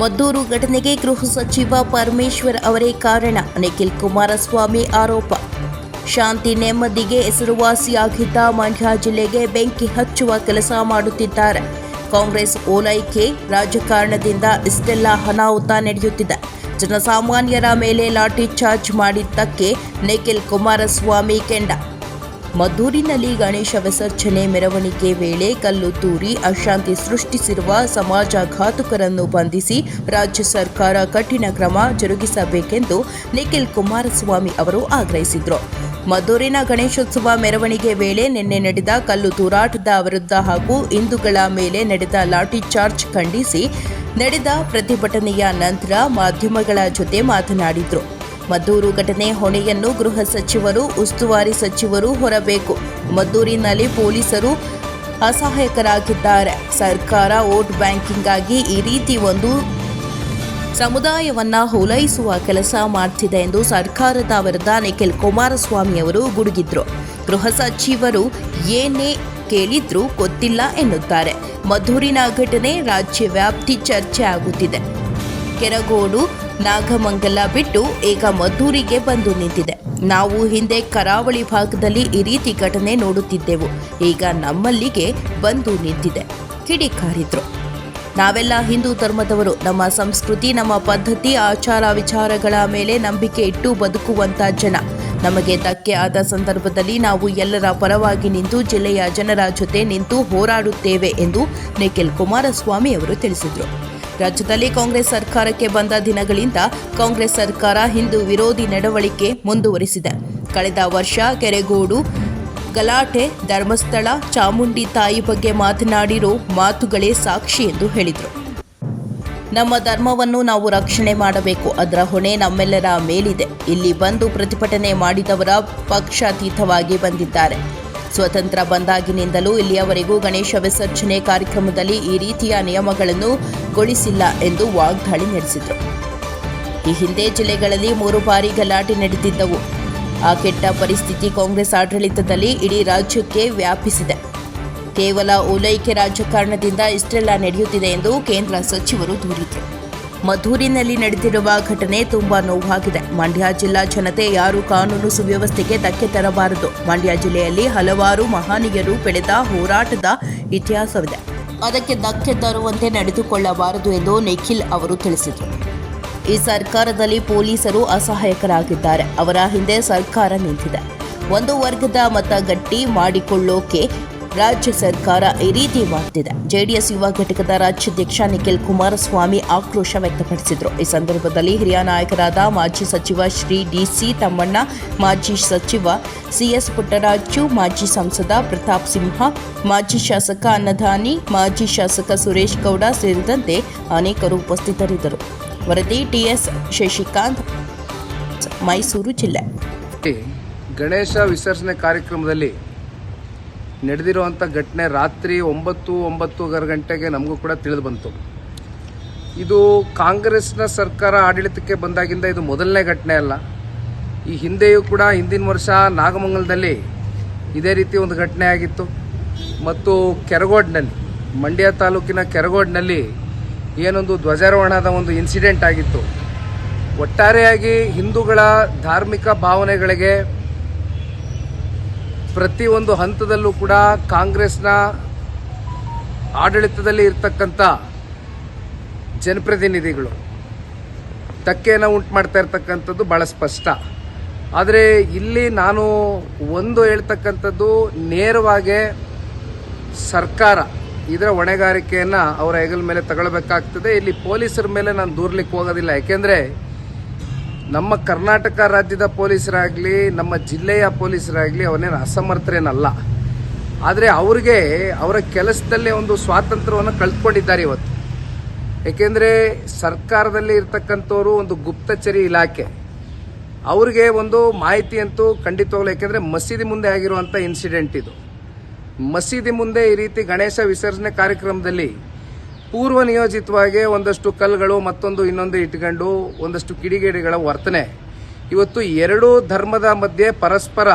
ಮದ್ದೂರು ಘಟನೆಗೆ ಗೃಹ ಸಚಿವ ಪರಮೇಶ್ವರ್ ಅವರೇ ಕಾರಣ. ನಿಖಿಲ್ ಕುಮಾರಸ್ವಾಮಿ ಆರೋಪ. ಶಾಂತಿ ನೆಮ್ಮದಿಗೆ ಹೆಸರುವಾಸಿಯಾಗಿದ್ದ ಮಂಡ್ಯ ಜಿಲ್ಲೆಗೆ ಬೆಂಕಿ ಹಚ್ಚುವ ಕೆಲಸ ಮಾಡುತ್ತಿದ್ದಾರೆ. ಕಾಂಗ್ರೆಸ್ ಓಲೈಕೆ ರಾಜಕಾರಣದಿಂದ ಇಷ್ಟೆಲ್ಲ ಅನಾಹುತ ನಡೆಯುತ್ತಿದೆ. ಜನಸಾಮಾನ್ಯರ ಮೇಲೆ ಲಾಠಿ ಚಾರ್ಜ್ ಮಾಡಿದ್ದಕ್ಕೆ ನಿಖಿಲ್ ಕುಮಾರಸ್ವಾಮಿ ಕೆಂಡ. ಮದ್ದೂರಿನಲ್ಲಿ ಗಣೇಶ ವಿಸರ್ಜನೆ ಮೆರವಣಿಗೆ ವೇಳೆ ಕಲ್ಲು ತೂರಿ ಅಶಾಂತಿ ಸೃಷ್ಟಿಸಿರುವ ಸಮಾಜಘಾತುಕರನ್ನು ಬಂಧಿಸಿ ರಾಜ್ಯ ಸರ್ಕಾರ ಕಠಿಣ ಕ್ರಮ ಜರುಗಿಸಬೇಕೆಂದು ನಿಖಿಲ್ ಕುಮಾರಸ್ವಾಮಿ ಅವರು ಆಗ್ರಹಿಸಿದರು. ಮದ್ದೂರಿನ ಗಣೇಶೋತ್ಸವ ಮೆರವಣಿಗೆ ವೇಳೆ ನಿನ್ನೆ ನಡೆದ ಕಲ್ಲು ತೂರಾಟದ ವಿರುದ್ಧ ಹಾಗೂ ಹಿಂದೂಗಳ ಮೇಲೆ ನಡೆದ ಲಾಠಿ ಚಾರ್ಜ್ ಖಂಡಿಸಿ ನಡೆದ ಪ್ರತಿಭಟನೆಯ ನಂತರ ಮಾಧ್ಯಮಗಳ ಜೊತೆ ಮಾತನಾಡಿದರು. ಮದ್ದೂರು ಘಟನೆ ಹೊಣೆಯನ್ನು ಗೃಹ ಸಚಿವರು, ಉಸ್ತುವಾರಿ ಸಚಿವರು ಹೊರಬೇಕು. ಮದ್ದೂರಿನಲ್ಲಿ ಪೊಲೀಸರು ಅಸಹಾಯಕರಾಗಿದ್ದಾರೆ. ಸರ್ಕಾರ ವೋಟ್ ಬ್ಯಾಂಕಿಂಗ್ಗಾಗಿ ಈ ರೀತಿ ಒಂದು ಸಮುದಾಯವನ್ನ ಹೋಲೈಸುವ ಕೆಲಸ ಮಾಡ್ತಿದೆ ಎಂದು ಸರ್ಕಾರದ ವಿರುದ್ಧ ನಿಖಿಲ್ ಕುಮಾರಸ್ವಾಮಿ ಅವರು ಗುಡುಗಿದ್ರು. ಗೃಹ ಸಚಿವರು ಏನೇ ಕೇಳಿದ್ರೂ ಗೊತ್ತಿಲ್ಲ ಎನ್ನುತ್ತಾರೆ. ಮದ್ದೂರಿನ ಘಟನೆ ರಾಜ್ಯ ವ್ಯಾಪ್ತಿ ಚರ್ಚೆ ಆಗುತ್ತಿದೆ. ಕೆರಗೋಡು ನಾಗಮಂಗಲ ಬಿಟ್ಟು ಈಗ ಮದ್ದೂರಿಗೆ ಬಂದು ನಿಂತಿದೆ. ನಾವು ಹಿಂದೆ ಕರಾವಳಿ ಭಾಗದಲ್ಲಿ ಈ ರೀತಿ ಘಟನೆ ನೋಡುತ್ತಿದ್ದೆವು. ಈಗ ನಮ್ಮಲ್ಲಿಗೆ ಬಂದು ನಿಂತಿದೆ. ಕಿಡಿಕಾರಿದ್ರು ನಾವೆಲ್ಲ ಹಿಂದೂ ಧರ್ಮದವರು. ನಮ್ಮ ಸಂಸ್ಕೃತಿ, ನಮ್ಮ ಪದ್ಧತಿ, ಆಚಾರ ವಿಚಾರಗಳ ಮೇಲೆ ನಂಬಿಕೆ ಇಟ್ಟು ಬದುಕುವಂತ ಜನ. ನಮಗೆ ಧಕ್ಕೆ ಆದ ಸಂದರ್ಭದಲ್ಲಿ ನಾವು ಎಲ್ಲರ ಪರವಾಗಿ ನಿಂತು ಜಿಲ್ಲೆಯ ಜನರ ಜೊತೆ ನಿಂತು ಹೋರಾಡುತ್ತೇವೆ ಎಂದು ನಿಖಿಲ್ ಕುಮಾರಸ್ವಾಮಿ ಅವರು ತಿಳಿಸಿದರು. ರಾಜ್ಯದಲ್ಲಿ ಕಾಂಗ್ರೆಸ್ ಸರ್ಕಾರಕ್ಕೆ ಬಂದ ದಿನಗಳಿಂದ ಕಾಂಗ್ರೆಸ್ ಸರ್ಕಾರ ಹಿಂದೂ ವಿರೋಧಿ ನಡವಳಿಕೆ ಮುಂದುವರಿಸಿದೆ. ಕಳೆದ ವರ್ಷ ಕೆರೆಗೋಡು, ಗಲಾಟೆ, ಧರ್ಮಸ್ಥಳ, ಚಾಮುಂಡಿ ತಾಯಿ ಬಗ್ಗೆ ಮಾತನಾಡಿರೋ ಮಾತುಗಳೇ ಸಾಕ್ಷಿ ಎಂದು ಹೇಳಿದರು. ನಮ್ಮ ಧರ್ಮವನ್ನು ನಾವು ರಕ್ಷಣೆ ಮಾಡಬೇಕು, ಅದರ ಹೊಣೆ ನಮ್ಮೆಲ್ಲರ ಮೇಲಿದೆ. ಇಲ್ಲಿ ಬಂದು ಪ್ರತಿಭಟನೆ ಮಾಡಿದವರ ಪಕ್ಷಾತೀತವಾಗಿ ಬಂದಿದ್ದಾರೆ. ಸ್ವತಂತ್ರ ಬಂದಾಗಿನಿಂದಲೂ ಇಲ್ಲಿಯವರೆಗೂ ಗಣೇಶ ವಿಸರ್ಜನೆ ಕಾರ್ಯಕ್ರಮದಲ್ಲಿ ಈ ರೀತಿಯ ನಿಯಮಗಳನ್ನು ಗೊಳಿಸಿಲ್ಲ ಎಂದು ವಾಗ್ದಾಳಿ ನಡೆಸಿದರು ಈ ಹಿಂದೆ ಜಿಲ್ಲೆಗಳಲ್ಲಿ ಮೂರು ಬಾರಿ ಗಲಾಟೆ ನಡೆದಿದ್ದವು. ಆ ಕೆಟ್ಟ ಪರಿಸ್ಥಿತಿ ಕಾಂಗ್ರೆಸ್ ಆಡಳಿತದಲ್ಲಿ ಇಡೀ ರಾಜ್ಯಕ್ಕೆ ವ್ಯಾಪಿಸಿದೆ. ಕೇವಲ ಓಲೈಕೆ ರಾಜಕಾರಣದಿಂದ ಇಷ್ಟೆಲ್ಲ ನಡೆಯುತ್ತಿದೆ ಎಂದು ಕೇಂದ್ರ ಸಚಿವರು ದೂರಿದರು. ಮಧೂರಿನಲ್ಲಿ ನಡೆದಿರುವ ಘಟನೆ ತುಂಬಾ ನೋವಾಗಿದೆ. ಮಂಡ್ಯ ಜಿಲ್ಲಾ ಜನತೆ ಯಾರು ಕಾನೂನು ಸುವ್ಯವಸ್ಥೆಗೆ ಧಕ್ಕೆ ತರಬಾರದು. ಮಂಡ್ಯ ಜಿಲ್ಲೆಯಲ್ಲಿ ಹಲವಾರು ಮಹಾನೀಯರು ಬೆಳೆದ ಹೋರಾಟದ ಇತಿಹಾಸವಿದೆ. ಅದಕ್ಕೆ ಧಕ್ಕೆ ತರುವಂತೆ ನಡೆದುಕೊಳ್ಳಬಾರದು ಎಂದು ನಿಖಿಲ್ ಅವರು ತಿಳಿಸಿದರು. ಈ ಸರ್ಕಾರದಲ್ಲಿ ಪೊಲೀಸರು ಅಸಹಾಯಕರಾಗಿದ್ದಾರೆ. ಅವರ ಹಿಂದೆ ಸರ್ಕಾರ ನಿಂತಿದೆ. ಒಂದು ವರ್ಗದ ಮತ ಗಟ್ಟಿ ಮಾಡಿಕೊಳ್ಳೋಕೆ ರಾಜ್ಯ ಸರ್ಕಾರ ಈ ರೀತಿ ಮಾಡ್ತಿದೆ ಜೆಡಿಎಸ್ ಯುವ ಘಟಕದ ರಾಜ್ಯಾಧ್ಯಕ್ಷ ನಿಖಿಲ್ ಕುಮಾರಸ್ವಾಮಿ ಆಕ್ರೋಶ ವ್ಯಕ್ತಪಡಿಸಿದರು. ಈ ಸಂದರ್ಭದಲ್ಲಿ ಹಿರಿಯ ನಾಯಕರಾದ ಮಾಜಿ ಸಚಿವ ಶ್ರೀ ಡಿಸಿ ತಮ್ಮಣ್ಣ, ಮಾಜಿ ಸಚಿವ ಸಿಎಸ್ ಪುಟ್ಟರಾಜು, ಮಾಜಿ ಸಂಸದ ಪ್ರತಾಪ್ ಸಿಂಹ, ಮಾಜಿ ಶಾಸಕ ಅನ್ನದಾನಿ, ಮಾಜಿ ಶಾಸಕ ಸುರೇಶ್ ಗೌಡ ಸೇರಿದಂತೆ ಅನೇಕರು ಉಪಸ್ಥಿತರಿದ್ದರು. ವರದಿ ಟಿಎಸ್ ಶಶಿಕಾಂತ್, ಮೈಸೂರು ಜಿಲ್ಲೆ. ಗಣೇಶ ವಿಸರ್ಜನೆ ಕಾರ್ಯಕ್ರಮದಲ್ಲಿ ನಡೆದಿರುವಂಥ ಘಟನೆ ರಾತ್ರಿ ಒಂಬತ್ತು, ಒಂಬತ್ತೂವರೆ ಗಂಟೆಗೆ ನಮಗೂ ಕೂಡ ತಿಳಿದು ಬಂತು. ಇದು ಕಾಂಗ್ರೆಸ್ನ ಸರ್ಕಾರ ಆಡಳಿತಕ್ಕೆ ಬಂದಾಗಿಂದ ಇದು ಮೊದಲನೇ ಘಟನೆ ಅಲ್ಲ. ಈ ಹಿಂದೆಯೂ ಕೂಡ ಹಿಂದಿನ ವರ್ಷ ನಾಗಮಂಗಲದಲ್ಲಿ ಇದೇ ರೀತಿ ಒಂದು ಘಟನೆ ಆಗಿತ್ತು. ಮತ್ತು ಕೆರಗೋಡ್ನಲ್ಲಿ, ಮಂಡ್ಯ ತಾಲೂಕಿನ ಕೆರಗೋಡ್ನಲ್ಲಿ ಏನೊಂದು ಧ್ವಜಾರೋಹಣದ ಒಂದು ಇನ್ಸಿಡೆಂಟ್ ಆಗಿತ್ತು. ಒಟ್ಟಾರೆಯಾಗಿ ಹಿಂದೂಗಳ ಧಾರ್ಮಿಕ ಭಾವನೆಗಳಿಗೆ ಪ್ರತಿಯೊಂದು ಹಂತದಲ್ಲೂ ಕೂಡ ಕಾಂಗ್ರೆಸ್ನ ಆಡಳಿತದಲ್ಲಿ ಇರ್ತಕ್ಕಂಥ ಜನಪ್ರತಿನಿಧಿಗಳು ಧಕ್ಕೆಯನ್ನು ಉಂಟು ಮಾಡ್ತಾ ಇರ್ತಕ್ಕಂಥದ್ದು ಭಾಳ ಸ್ಪಷ್ಟ. ಆದರೆ ಇಲ್ಲಿ ನಾನು ಒಂದು ಹೇಳ್ತಕ್ಕಂಥದ್ದು ನೇರವಾಗಿ ಸರ್ಕಾರ ಇದರ ಹೊಣೆಗಾರಿಕೆಯನ್ನು ಅವರ ಹೆಗಲ ಮೇಲೆ ತಗೊಳ್ಬೇಕಾಗ್ತದೆ. ಇಲ್ಲಿ ಪೊಲೀಸರ ಮೇಲೆ ನಾನು ದೂರ್ಲಿಕ್ಕೆ ಹೋಗೋದಿಲ್ಲ. ಯಾಕೆಂದರೆ ನಮ್ಮ ಕರ್ನಾಟಕ ರಾಜ್ಯದ ಪೊಲೀಸರಾಗಲಿ, ನಮ್ಮ ಜಿಲ್ಲೆಯ ಪೊಲೀಸರಾಗಲಿ ಅವನೇನು ಅಸಮರ್ಥರೇನಲ್ಲ. ಆದರೆ ಅವ್ರಿಗೆ ಅವರ ಕೆಲಸದಲ್ಲೇ ಒಂದು ಸ್ವಾತಂತ್ರ್ಯವನ್ನು ಕಳೆದುಕೊಂಡಿದ್ದಾರೆ ಇವತ್ತು. ಏಕೆಂದರೆ ಸರ್ಕಾರದಲ್ಲಿ ಇರ್ತಕ್ಕಂಥವ್ರು ಒಂದು ಗುಪ್ತಚರಿ ಇಲಾಖೆ. ಅವ್ರಿಗೆ ಒಂದು ಮಾಹಿತಿ ಅಂತೂ ಖಂಡಿತವಾಗ್ಲು ಯಾಕೆಂದರೆ ಮಸೀದಿ ಮುಂದೆ ಆಗಿರುವಂಥ ಇನ್ಸಿಡೆಂಟ್ ಇದು. ಮಸೀದಿ ಮುಂದೆ ಈ ರೀತಿ ಗಣೇಶ ವಿಸರ್ಜನೆ ಕಾರ್ಯಕ್ರಮದಲ್ಲಿ ಪೂರ್ವ ನಿಯೋಜಿತವಾಗಿ ಒಂದಷ್ಟು ಕಲ್ಲುಗಳು ಮತ್ತೊಂದು ಇನ್ನೊಂದು ಇಟ್ಕೊಂಡು ಒಂದಷ್ಟು ಕಿಡಿಗೇಡಿಗಳ ವರ್ತನೆ. ಇವತ್ತು ಎರಡೂ ಧರ್ಮದ ಮಧ್ಯೆ ಪರಸ್ಪರ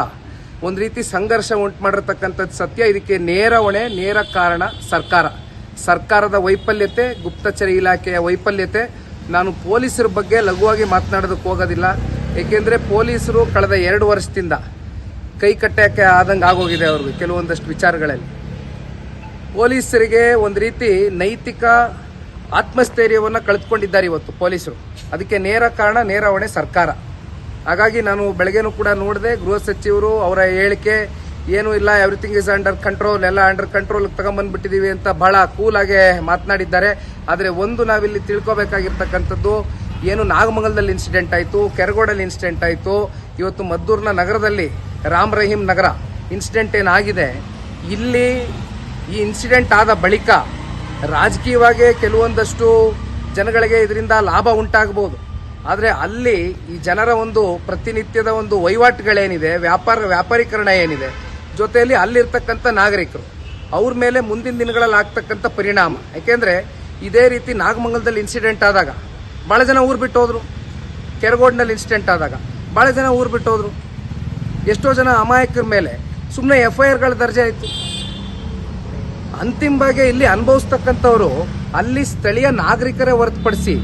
ಒಂದು ರೀತಿ ಸಂಘರ್ಷ ಉಂಟು ಮಾಡಿರ್ತಕ್ಕಂಥದ್ದು ಸತ್ಯ. ಇದಕ್ಕೆ ನೇರ ಹೊಣೆ, ನೇರ ಕಾರಣ ಸರ್ಕಾರ. ಸರ್ಕಾರದ ವೈಫಲ್ಯತೆ, ಗುಪ್ತಚರ ಇಲಾಖೆಯ ವೈಫಲ್ಯತೆ. ನಾನು ಪೊಲೀಸರ ಬಗ್ಗೆ ಲಘುವಾಗಿ ಮಾತನಾಡೋದಕ್ಕೆ ಹೋಗೋದಿಲ್ಲ. ಏಕೆಂದರೆ ಪೊಲೀಸರು ಕಳೆದ ಎರಡು ವರ್ಷದಿಂದ ಕೈ ಕಟ್ಟಕ್ಕೆ ಆದಂಗೆ ಆಗೋಗಿದೆ ಅವ್ರಿಗೆ ಕೆಲವೊಂದಷ್ಟು ವಿಚಾರಗಳಲ್ಲಿ. ಪೊಲೀಸರಿಗೆ ಒಂದು ರೀತಿ ನೈತಿಕ ಆತ್ಮಸ್ಥೈರ್ಯವನ್ನು ಕಳೆದುಕೊಂಡಿದ್ದಾರೆ ಇವತ್ತು ಪೊಲೀಸರು. ಅದಕ್ಕೆ ನೇರ ಕಾರಣ, ನೇರ ಹೊಣೆ ಸರ್ಕಾರ. ಹಾಗಾಗಿ ನಾನು ಬೆಳಗ್ಗೆನೂ ಕೂಡ ನೋಡಿದೆ, ಗೃಹ ಸಚಿವರು ಅವರ ಹೇಳಿಕೆ ಏನೂ ಇಲ್ಲ ಎವ್ರಿಥಿಂಗ್ ಇಸ್ ಅಂಡರ್ ಕಂಟ್ರೋಲ್ ಎಲ್ಲ ಅಂಡರ್ ಕಂಟ್ರೋಲ್ ತಗೊಂಬಂದ್ಬಿಟ್ಟಿದ್ದೀವಿ ಅಂತ ಬಹಳ ಕೂಲಾಗಿ ಮಾತನಾಡಿದ್ದಾರೆ. ಆದರೆ ಒಂದು ನಾವಿಲ್ಲಿ ತಿಳ್ಕೊಬೇಕಾಗಿರ್ತಕ್ಕಂಥದ್ದು, ಏನು ನಾಗಮಂಗಲದಲ್ಲಿ ಇನ್ಸಿಡೆಂಟ್ ಆಯಿತು, ಕೆರಗೋಡಲ್ಲಿ ಇನ್ಸಿಡೆಂಟ್ ಆಯಿತು, ಇವತ್ತು ಮದ್ದೂರಿನ ನಗರದಲ್ಲಿ ರಾಮ್ ರಹೀಂ ನಗರ ಇನ್ಸಿಡೆಂಟ್ ಏನಾಗಿದೆ, ಇಲ್ಲಿ ಈ ಇನ್ಸಿಡೆಂಟ್ ಆದ ಬಳಿಕ ರಾಜಕೀಯವಾಗಿ ಕೆಲವೊಂದಷ್ಟು ಜನಗಳಿಗೆ ಇದರಿಂದ ಲಾಭ ಉಂಟಾಗಬಹುದು. ಆದರೆ ಅಲ್ಲಿ ಈ ಜನರ ಒಂದು ಪ್ರತಿನಿತ್ಯದ ಒಂದು ವಹಿವಾಟುಗಳೇನಿದೆ, ವ್ಯಾಪಾರ ವ್ಯಾಪಾರೀಕರಣ ಏನಿದೆ, ಜೊತೆಯಲ್ಲಿ ಅಲ್ಲಿರ್ತಕ್ಕಂಥ ನಾಗರಿಕರು, ಅವ್ರ ಮೇಲೆ ಮುಂದಿನ ದಿನಗಳಲ್ಲಿ ಆಗ್ತಕ್ಕಂಥ ಪರಿಣಾಮ. ಯಾಕೆಂದರೆ ಇದೇ ರೀತಿ ನಾಗಮಂಗಲದಲ್ಲಿ ಇನ್ಸಿಡೆಂಟ್ ಆದಾಗ ಭಾಳ ಜನ ಊರು ಬಿಟ್ಟು ಕೆರಗೋಡ್ನಲ್ಲಿ ಇನ್ಸಿಡೆಂಟ್ ಆದಾಗ ಭಾಳ ಜನ ಊರು ಬಿಟ್ಟು ಎಷ್ಟೋ ಜನ ಅಮಾಯಕರ ಮೇಲೆ ಸುಮ್ಮನೆ ಎಫ್ ಐ ಆರ್ಗಳ ದರ್ಜೆ ಆಯಿತು ಅಂತಿಮವಾಗಿ ಇಲ್ಲಿ ಅನುಭವಿಸ್ತಕ್ಕಂಥವ್ರು ಅಲ್ಲಿ ಸ್ಥಳೀಯ ನಾಗರಿಕರೇ ಹೊರತುಪಡಿಸಿ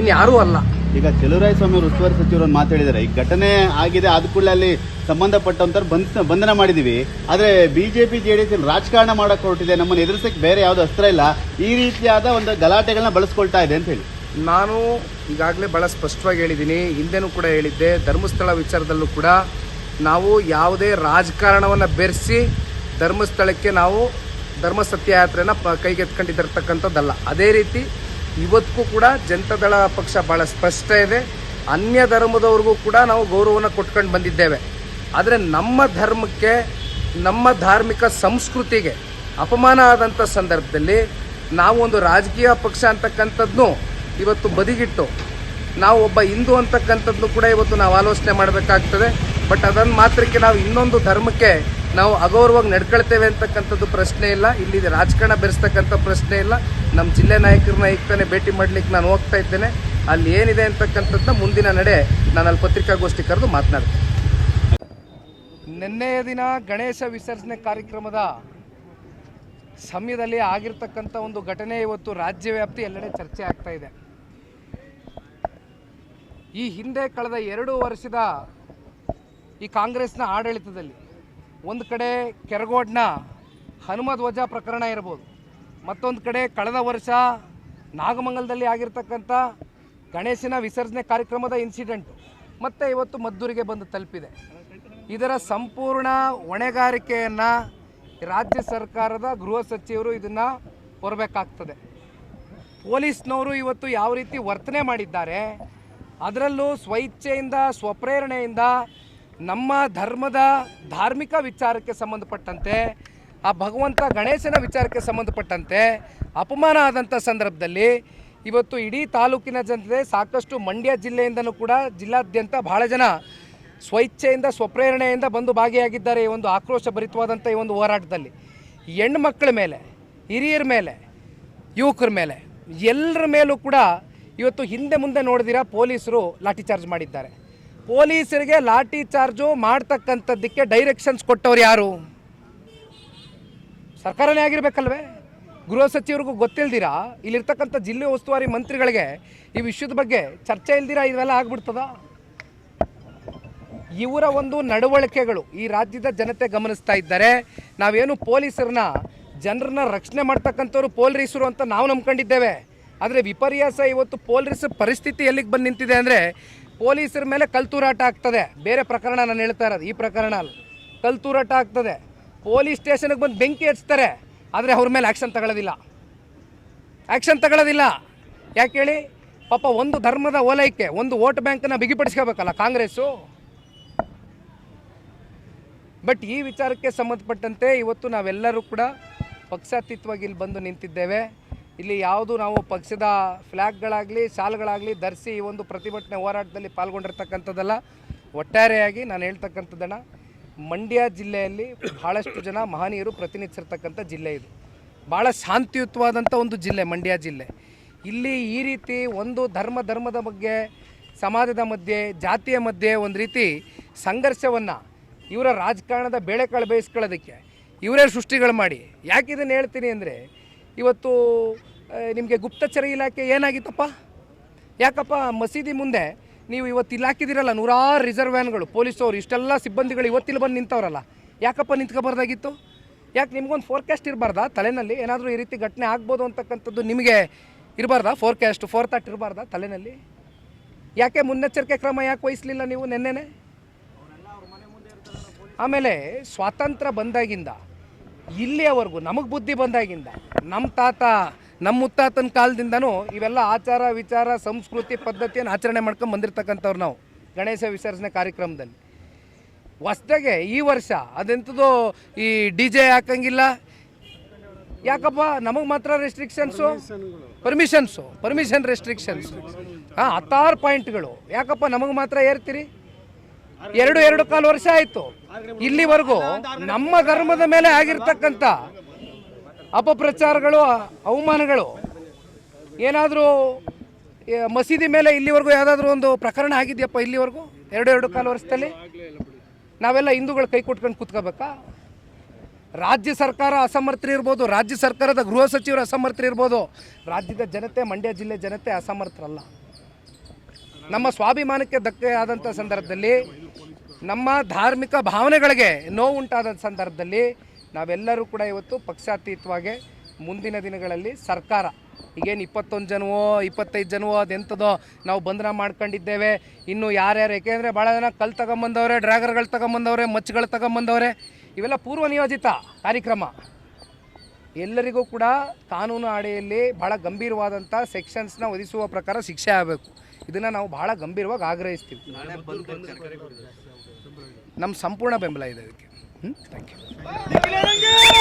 ಇನ್ಯಾರೂ ಅಲ್ಲ. ಈಗ ಚಲುರಾಯ ಸ್ವಾಮಿ ಅವರು ಉಸ್ತುವಾರಿ ಸಚಿವರು ಮಾತಾಡಿದ್ದಾರೆ. ಈ ಘಟನೆ ಆಗಿದೆ ಆದ ಕೂಡಲೇ ಅಲ್ಲಿ ಸಂಬಂಧಪಟ್ಟಂತವ್ರು ಬಂಧ ಬಂಧನ ಮಾಡಿದೀವಿ ಆದ್ರೆ ಬಿಜೆಪಿ ಜೆ ಡಿ ಎಸ್ ರಾಜಕಾರಣ ಮಾಡಕ್ ಹೊರಟಿದೆ. ನಮ್ಮನ್ನು ಎದುರಿಸಕ್ಕೆ ಬೇರೆ ಯಾವ್ದು ಅಸ್ತ್ರ ಇಲ್ಲ. ಈ ರೀತಿಯಾದ ಒಂದು ಗಲಾಟೆಗಳನ್ನ ಬಳಸ್ಕೊಳ್ತಾ ಇದೆ ಅಂತ ಹೇಳಿ. ನಾನು ಈಗಾಗಲೇ ಭಾಳ ಸ್ಪಷ್ಟವಾಗಿ ಹೇಳಿದ್ದೀನಿ. ಹಿಂದೆನೂ ಕೂಡ ಹೇಳಿದ್ದೆ. ಧರ್ಮಸ್ಥಳ ವಿಚಾರದಲ್ಲೂ ಕೂಡ ನಾವು ಯಾವುದೇ ರಾಜಕಾರಣವನ್ನು ಬೆರೆಸಿ ಧರ್ಮಸ್ಥಳಕ್ಕೆ ನಾವು ಧರ್ಮ ಸತ್ಯಯಾತ್ರೆನ ಪ ಕೈಗೆತ್ಕೊಂಡಿದ್ದಿರ್ತಕ್ಕಂಥದ್ದಲ್ಲ ಅದೇ ರೀತಿ ಇವತ್ತಿಗೂ ಕೂಡ ಜನತಾದಳ ಪಕ್ಷ ಭಾಳ ಸ್ಪಷ್ಟ ಇದೆ. ಅನ್ಯ ಧರ್ಮದವ್ರಿಗೂ ಕೂಡ ನಾವು ಗೌರವನ ಕೊಟ್ಕೊಂಡು ಬಂದಿದ್ದೇವೆ. ಆದರೆ ನಮ್ಮ ಧರ್ಮಕ್ಕೆ, ನಮ್ಮ ಧಾರ್ಮಿಕ ಸಂಸ್ಕೃತಿಗೆ ಅಪಮಾನ ಆದಂಥ ಸಂದರ್ಭದಲ್ಲಿ ನಾವು ಒಂದು ರಾಜಕೀಯ ಪಕ್ಷ ಅಂತಕ್ಕಂಥದ್ದು ಇವತ್ತು ಬದಿಗಿಟ್ಟು ನಾವು ಒಬ್ಬ ಹಿಂದೂ ಅಂತಕ್ಕಂಥದ್ದು ಕೂಡ ಇವತ್ತು ನಾವು ಆಲೋಚನೆ ಮಾಡಬೇಕಾಗ್ತದೆ. ಬಟ್ ಅದನ್ನು ಮಾತ್ರಕ್ಕೆ ನಾವು ಇನ್ನೊಂದು ಧರ್ಮಕ್ಕೆ ನಾವು ಅಗೌರವಾಗಿ ನಡ್ಕೊಳ್ತೇವೆ ಅಂತಕ್ಕಂಥದ್ದು ಪ್ರಶ್ನೆ ಇಲ್ಲ. ಇಲ್ಲಿ ರಾಜಕಾರಣ ಬೆರೆಸ್ತಕ್ಕಂಥ ಪ್ರಶ್ನೆ ಇಲ್ಲ. ನಮ್ಮ ಜಿಲ್ಲೆ ನಾಯಕರನ್ನ ಈಗ ತಾನೇ ಭೇಟಿ ಮಾಡ್ಲಿಕ್ಕೆ ನಾನು ಹೋಗ್ತಾ ಇದ್ದೇನೆ. ಅಲ್ಲಿ ಏನಿದೆ ಅಂತಕ್ಕಂಥದ್ದನ್ನ ಮುಂದಿನ ನಡೆ ನಾನು ಅಲ್ಲಿ ಪತ್ರಿಕಾಗೋಷ್ಠಿ ಕರೆದು ಮಾತನಾಡ್ತೇನೆ. ನಿನ್ನೆಯ ದಿನ ಗಣೇಶ ವಿಸರ್ಜನೆ ಕಾರ್ಯಕ್ರಮದ ಸಮಯದಲ್ಲಿ ಆಗಿರ್ತಕ್ಕಂಥ ಒಂದು ಘಟನೆ ಇವತ್ತು ರಾಜ್ಯವ್ಯಾಪ್ತಿ ಎಲ್ಲೆಡೆ ಚರ್ಚೆ ಆಗ್ತಾ ಇದೆ. ಈ ಹಿಂದೆ ಕಳೆದ ಎರಡು ವರ್ಷದ ಈ ಕಾಂಗ್ರೆಸ್ನ ಆಡಳಿತದಲ್ಲಿ ಒಂದು ಕಡೆ ಕೆರಗೋಡ್ನ ಹನುಮ ಧ್ವಜ ಪ್ರಕರಣ ಇರ್ಬೋದು, ಮತ್ತೊಂದು ಕಡೆ ಕಳೆದ ವರ್ಷ ನಾಗಮಂಗಲದಲ್ಲಿ ಆಗಿರ್ತಕ್ಕಂಥ ಗಣೇಶನ ವಿಸರ್ಜನೆ ಕಾರ್ಯಕ್ರಮದ ಇನ್ಸಿಡೆಂಟು ಮತ್ತು ಇವತ್ತು ಮದ್ದೂರಿಗೆ ಬಂದು ತಲುಪಿದೆ. ಇದರ ಸಂಪೂರ್ಣ ಹೊಣೆಗಾರಿಕೆಯನ್ನು ರಾಜ್ಯ ಸರ್ಕಾರದ ಗೃಹ ಸಚಿವರು ಇದನ್ನು ಹೊರಬೇಕಾಗ್ತದೆ ಪೊಲೀಸ್ನವರು ಇವತ್ತು ಯಾವ ರೀತಿ ವರ್ತನೆ ಮಾಡಿದ್ದಾರೆ, ಅದರಲ್ಲೂ ಸ್ವಇಚ್ಛೆಯಿಂದ ಸ್ವಪ್ರೇರಣೆಯಿಂದ ನಮ್ಮ ಧರ್ಮದ ಧಾರ್ಮಿಕ ವಿಚಾರಕ್ಕೆ ಸಂಬಂಧಪಟ್ಟಂತೆ, ಆ ಭಗವಂತ ಗಣೇಶನ ವಿಚಾರಕ್ಕೆ ಸಂಬಂಧಪಟ್ಟಂತೆ ಅಪಮಾನ ಆದಂಥ ಸಂದರ್ಭದಲ್ಲಿ ಇವತ್ತು ಇಡೀ ತಾಲೂಕಿನ ಜನತೆ ಸಾಕಷ್ಟು ಮಂಡ್ಯ ಜಿಲ್ಲೆಯಿಂದಲೂ ಕೂಡ ಜಿಲ್ಲಾದ್ಯಂತ ಬಹಳ ಜನ ಸ್ವಇಚ್ಛೆಯಿಂದ, ಸ್ವಪ್ರೇರಣೆಯಿಂದ ಬಂದು ಭಾಗಿಯಾಗಿದ್ದಾರೆ ಈ ಒಂದು ಆಕ್ರೋಶ ಭರಿತವಾದಂಥ ಈ ಒಂದು ಹೋರಾಟದಲ್ಲಿ. ಹೆಣ್ಣು ಮಕ್ಕಳ ಮೇಲೆ, ಹಿರಿಯರ ಮೇಲೆ, ಯುವಕರ ಮೇಲೆ, ಎಲ್ಲರ ಮೇಲೂ ಕೂಡ ಇವತ್ತು ಹಿಂದೆ ಮುಂದೆ ನೋಡಿದಿರ ಪೊಲೀಸರು ಲಾಠಿಚಾರ್ಜ್ ಮಾಡಿದ್ದಾರೆ. ಪೊಲೀಸರಿಗೆ ಲಾಠಿ ಚಾರ್ಜು ಮಾಡ್ತಕ್ಕಂಥದ್ದಕ್ಕೆ ಡೈರೆಕ್ಷನ್ಸ್ ಕೊಟ್ಟವ್ರು ಯಾರು? ಸರ್ಕಾರನೇ ಆಗಿರ್ಬೇಕಲ್ವೇ? ಗೃಹ ಸಚಿವರಿಗೂ ಗೊತ್ತಿಲ್ದಿರಾ? ಇಲ್ಲಿರ್ತಕ್ಕಂಥ ಜಿಲ್ಲೆ ಉಸ್ತುವಾರಿ ಮಂತ್ರಿಗಳಿಗೆ ಈ ವಿಷಯದ ಬಗ್ಗೆ ಚರ್ಚೆ ಇಲ್ದಿರಾ? ಇವೆಲ್ಲ ಆಗ್ಬಿಡ್ತದ? ಇವರ ಒಂದು ನಡವಳಿಕೆಗಳು ಈ ರಾಜ್ಯದ ಜನತೆ ಗಮನಿಸ್ತಾ ಇದ್ದಾರೆ. ನಾವೇನು ಪೊಲೀಸರನ್ನ, ಜನರನ್ನ ರಕ್ಷಣೆ ಮಾಡ್ತಕ್ಕಂಥವ್ರು ಪೊಲೀಸರು ಅಂತ ನಾವು ನಂಬ್ಕೊಂಡಿದ್ದೇವೆ. ಆದರೆ ವಿಪರ್ಯಾಸ ಇವತ್ತು ಪೊಲೀಸ್ ಪರಿಸ್ಥಿತಿ ಎಲ್ಲಿಗೆ ಬಂದು ನಿಂತಿದೆ ಅಂದರೆ ಪೊಲೀಸರ ಮೇಲೆ ಕಲ್ತೂರಾಟ ಆಗ್ತದೆ. ಬೇರೆ ಪ್ರಕರಣ ನಾನು ಹೇಳ್ತಾ ಇರೋದು, ಈ ಪ್ರಕರಣ ಅಲ್ಲ. ಕಲ್ತೂರಾಟ ಆಗ್ತದೆ. ಪೊಲೀಸ್ ಸ್ಟೇಷನ್ಗೆ ಬಂದು ಬೆಂಕಿ ಹಚ್ತಾರೆ. ಆದರೆ ಅವ್ರ ಮೇಲೆ ಆ್ಯಕ್ಷನ್ ತಗೊಳ್ಳೋದಿಲ್ಲ. ಆ್ಯಕ್ಷನ್ ತಗೊಳ್ಳೋದಿಲ್ಲ. ಯಾಕೆ ಹೇಳಿ? ಪಾಪ ಒಂದು ಧರ್ಮದ ಓಲೈಕೆ, ಒಂದು ವೋಟ್ ಬ್ಯಾಂಕನ್ನು ಬಿಗಿಪಡಿಸ್ಕೋಬೇಕಲ್ಲ ಕಾಂಗ್ರೆಸ್ಸು? ಬಟ್ ಈ ವಿಚಾರಕ್ಕೆ ಸಂಬಂಧಪಟ್ಟಂತೆ ಇವತ್ತು ನಾವೆಲ್ಲರೂ ಕೂಡ ಪಕ್ಷಾತೀತವಾಗಿ ಇಲ್ಲಿ ಬಂದು ನಿಂತಿದ್ದೇವೆ. ಇಲ್ಲಿ ಯಾವುದು ನಾವು ಪಕ್ಷದ ಫ್ಲ್ಯಾಗ್ಗಳಾಗಲಿ ಶಾಲ್ಗಳಾಗಲಿ ಧರಿಸಿ ಈ ಒಂದು ಪ್ರತಿಭಟನೆ ಹೋರಾಟದಲ್ಲಿ ಪಾಲ್ಗೊಂಡಿರ್ತಕ್ಕಂಥದ್ದಲ್ಲ. ಒಟ್ಟಾರೆಯಾಗಿ ನಾನು ಹೇಳ್ತಕ್ಕಂಥದ್ದನ್ನು ಮಂಡ್ಯ ಜಿಲ್ಲೆಯಲ್ಲಿ ಭಾಳಷ್ಟು ಜನ ಮಹನೀಯರು ಪ್ರತಿನಿಧಿಸಿರ್ತಕ್ಕಂಥ ಜಿಲ್ಲೆ ಇದು. ಭಾಳ ಶಾಂತಿಯುತವಾದಂಥ ಒಂದು ಜಿಲ್ಲೆ ಮಂಡ್ಯ ಜಿಲ್ಲೆ. ಇಲ್ಲಿ ಈ ರೀತಿ ಒಂದು ಧರ್ಮ, ಧರ್ಮದ ಬಗ್ಗೆ, ಸಮಾಜದ ಮಧ್ಯೆ, ಜಾತಿಯ ಮಧ್ಯೆ ಒಂದು ರೀತಿ ಸಂಘರ್ಷವನ್ನು, ಇವರ ರಾಜಕಾರಣದ ಬೇಳೆಕಾಳು ಬೇಯಿಸ್ಕೊಳ್ಳೋದಕ್ಕೆ, ಇವರೇ ಸೃಷ್ಟಿಗಳು ಮಾಡಿ, ಯಾಕೆ ಇದನ್ನು ಹೇಳ್ತೀನಿ ಅಂದರೆ ಇವತ್ತು ನಿಮಗೆ ಗುಪ್ತಚರ ಇಲಾಖೆ ಏನಾಗಿತ್ತಪ್ಪ? ಯಾಕಪ್ಪ, ಮಸೀದಿ ಮುಂದೆ ನೀವು ಇವತ್ತು ಇಲ್ಲಿ ನೂರಾರು ರಿಸರ್ವ್ ವ್ಯಾನ್ಗಳು, ಪೊಲೀಸವ್ರು, ಇಷ್ಟೆಲ್ಲ ಸಿಬ್ಬಂದಿಗಳು ಇವತ್ತಿಲ್ಲಿ ಬಂದು ನಿಂತವ್ರಲ್ಲ, ಯಾಕಪ್ಪ ನಿಂತ್ಕೋಬಾರ್ದಾಗಿತ್ತು? ಯಾಕೆ ನಿಮಗೊಂದು ಫೋರ್ಕ್ಯಾಸ್ಟ್ ಇರಬಾರ್ದಾ? ತಲೆನಲ್ಲಿ ಏನಾದರೂ ಈ ರೀತಿ ಘಟನೆ ಆಗ್ಬೋದು ಅಂತಕ್ಕಂಥದ್ದು ನಿಮಗೆ ಇರಬಾರ್ದಾ? ಫೋರ್ಕ್ಯಾಸ್ಟ್ ಫೋರ್ ಥಾಟ್ ಇರಬಾರ್ದಾ ತಲೆನಲ್ಲಿ? ಯಾಕೆ ಮುನ್ನೆಚ್ಚರಿಕೆ ಕ್ರಮ ಯಾಕೆ ವಹಿಸಲಿಲ್ಲ ನೀವು ನಿನ್ನೆನೆ? ಆಮೇಲೆ ಸ್ವಾತಂತ್ರ್ಯ ಬಂದಾಗಿಂದ, ಇಲ್ಲಿಯವರೆಗೂ ನಮಗೆ ಬುದ್ಧಿ ಬಂದಾಗಿಂದ ನಮ್ಮ ತಾತ ನಮ್ಮ ಮುತ್ತಾತನ ಕಾಲದಿಂದನೂ ಇವೆಲ್ಲ ಆಚಾರ, ವಿಚಾರ, ಸಂಸ್ಕೃತಿ ಪದ್ಧತಿಯನ್ನು ಆಚರಣೆ ಮಾಡ್ಕೊಂಡು ಬಂದಿರತಕ್ಕಂಥವ್ರು ನಾವು ಗಣೇಶ ವಿಸರ್ಜನೆ ಕಾರ್ಯಕ್ರಮದಲ್ಲಿ. ಹೊಸ್ದಾಗೆ ಈ ವರ್ಷ ಅದೆಂಥದ್ದು ಈ ಡಿ ಜೆ ಹಾಕಂಗಿಲ್ಲ. ಯಾಕಪ್ಪ? ನಮಗೆ ಮಾತ್ರ ರೆಸ್ಟ್ರಿಕ್ಷನ್ಸು ಪರ್ಮಿಷನ್ಸು ಪರ್ಮಿಷನ್ ರೆಸ್ಟ್ರಿಕ್ಷನ್ಸು ಹಾಂ, ಹತ್ತಾರು ಪಾಯಿಂಟ್ಗಳು. ಯಾಕಪ್ಪ? ನಮಗೆ ಮಾತ್ರ ಏರ್ತೀರಿ? ಎರಡು ಎರಡು ಕಾಲು ವರ್ಷ ಆಯಿತು. ಇಲ್ಲಿವರೆಗೂ ನಮ್ಮ ಧರ್ಮದ ಮೇಲೆ ಆಗಿರ್ತಕ್ಕಂಥ ಅಪಪ್ರಚಾರಗಳು, ಅವಮಾನಗಳು. ಏನಾದರೂ ಮಸೀದಿ ಮೇಲೆ ಇಲ್ಲಿವರೆಗೂ ಯಾವುದಾದ್ರೂ ಒಂದು ಪ್ರಕರಣ ಆಗಿದೆಯಪ್ಪ ಇಲ್ಲಿವರೆಗೂ? ಎರಡು ಎರಡು ಕಾಲು ವರ್ಷದಲ್ಲಿ? ನಾವೆಲ್ಲ ಹಿಂದೂಗಳು ಕೈ ಕೊಟ್ಕೊಂಡು ಕೂತ್ಕೋಬೇಕಾ? ರಾಜ್ಯ ಸರ್ಕಾರ ಅಸಮರ್ಥರು ಇರ್ಬೋದು, ರಾಜ್ಯ ಸರ್ಕಾರದ ಗೃಹ ಸಚಿವರು ಅಸಮರ್ಥರು ಇರ್ಬೋದು. ರಾಜ್ಯದ ಜನತೆ, ಮಂಡ್ಯ ಜಿಲ್ಲೆ ಜನತೆ ಅಸಮರ್ಥರಲ್ಲ. ನಮ್ಮ ಸ್ವಾಭಿಮಾನಕ್ಕೆ ಧಕ್ಕೆ ಆದಂಥ ಸಂದರ್ಭದಲ್ಲಿ, ನಮ್ಮ ಧಾರ್ಮಿಕ ಭಾವನೆಗಳಿಗೆ ನೋವುಂಟಾದ ಸಂದರ್ಭದಲ್ಲಿ ನಾವೆಲ್ಲರೂ ಕೂಡ ಇವತ್ತು ಪಕ್ಷಾತೀತವಾಗಿ ಮುಂದಿನ ದಿನಗಳಲ್ಲಿ ಸರ್ಕಾರ ಈಗೇನು ಇಪ್ಪತ್ತೊಂದು ಜನವೋ ಇಪ್ಪತ್ತೈದು ಜನವೋ ಅದೆಂಥದೋ ನಾವು ಬಂಧನ ಮಾಡ್ಕೊಂಡಿದ್ದೇವೆ. ಇನ್ನು ಯಾರ್ಯಾರು ಏಕೆಂದರೆ ಭಾಳ ಜನ ಕಲ್ ತಗೊಂಬಂದವ್ರೆ ಡ್ರ್ಯಾಗರ್ಗಳು ತಗೊಂಬಂದವ್ರೆ ಮಚ್ಚುಗಳು ತಗೊಂಬಂದವ್ರೆ ಇವೆಲ್ಲ ಪೂರ್ವ ನಿಯೋಜಿತ ಕಾರ್ಯಕ್ರಮ. ಎಲ್ಲರಿಗೂ ಕೂಡ ಕಾನೂನು ಅಡಿಯಲ್ಲಿ ಭಾಳ ಗಂಭೀರವಾದಂಥ ಸೆಕ್ಷನ್ಸ್ನ ಒದಿಸುವ ಪ್ರಕಾರ ಶಿಕ್ಷೆ ಆಗಬೇಕು. ಇದನ್ನು ನಾವು ಭಾಳ ಗಂಭೀರವಾಗಿ ಆಗ್ರಹಿಸ್ತೀವಿ. ನಮ್ಮ ಸಂಪೂರ್ಣ ಬೆಂಬಲ ಇದೆ ಇದಕ್ಕೆ. ಹ್ಞೂ ಥ್ಯಾಂಕ್ ಯು